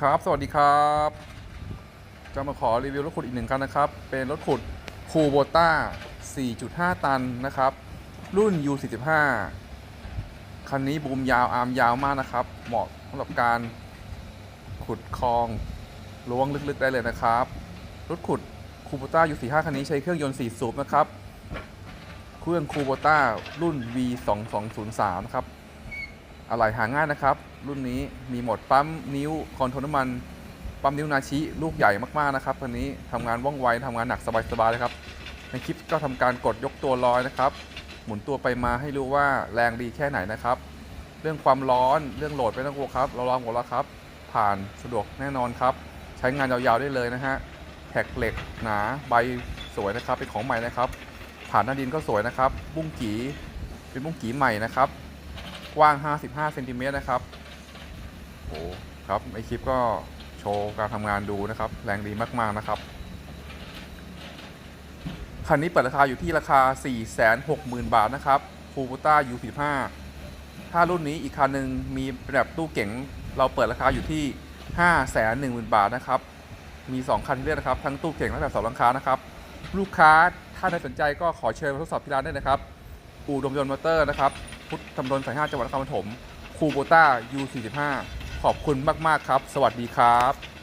ครับ สวัสดีครับ จะมาขอรีวิวรถขุดอีกหนึ่งคันนะครับ เป็นรถขุดคูโบต้า 4.5 ตันนะครับ รุ่น U45 คันนี้บูมยาวอาร์มยาวมากนะครับ เหมาะสำหรับการขุดคลองล้วงลึกๆได้เลยนะครับ รถขุดคูโบต้า U45 คันนี้ใช้เครื่องยนต์ 4 สูบนะครับ เครื่องคูโบต้ารุ่น V2203 นะครับ อะไหล่หาง่ายนะครับ รุ่นนี้มีหมดปั๊มนิ้วคอนโทรลน้ำมันปั๊มนิ้วนาชิลูกใหญ่มากๆนะครับคันนี้ทำงานว่องไวทำงานหนักสบายๆเลยครับในคลิปก็ทำการกดยกตัวลอยนะครับ หมุนตัวไปมาให้รู้ว่าแรงดีแค่ไหนนะครับ เรื่องความร้อนเรื่องโหลดไม่ต้องกลัวครับ เราลองหมดแล้วครับ ผ่านสะดวกแน่นอนครับ ใช้งานยาวๆได้เลยนะฮะแท็กเหล็กหนาใบสวยนะครับเป็นของใหม่นะครับ ผ่านหน้าดินก็สวยนะครับ บุ้งกีเป็นบุ้งกีใหม่นะครับ กว้าง 55เซนติเมตรนะครับโอ้ครับในคลิปก็โชว์การทำงานดูนะครับ แรงดีมาก ๆ นะครับ คันนี้เปิดราคาอยู่ที่ราคา 460,000 บาทนะครับฟูบูต้า U15 ถ้ารุ่นนี้อีกคันหนึ่งมีแบบตู้เก๋งเราเปิดราคาอยู่ที่ 510,000 บาทนะครับ มี 2 คันที่เลือกนะครับ ทั้งตู้เก๋งและแบบสองหลังคานะครับลูกค้าถ้าใครสนใจก็ขอเชิญมาทดสอบที่ร้านได้นะครับ อู่ดมยนต์มอเตอร์นะครับ พุทธตำบลสายห้าจังหวัดนครปฐมคูโบต้า U45 ขอบคุณมาก ๆ ครับ สวัสดีครับ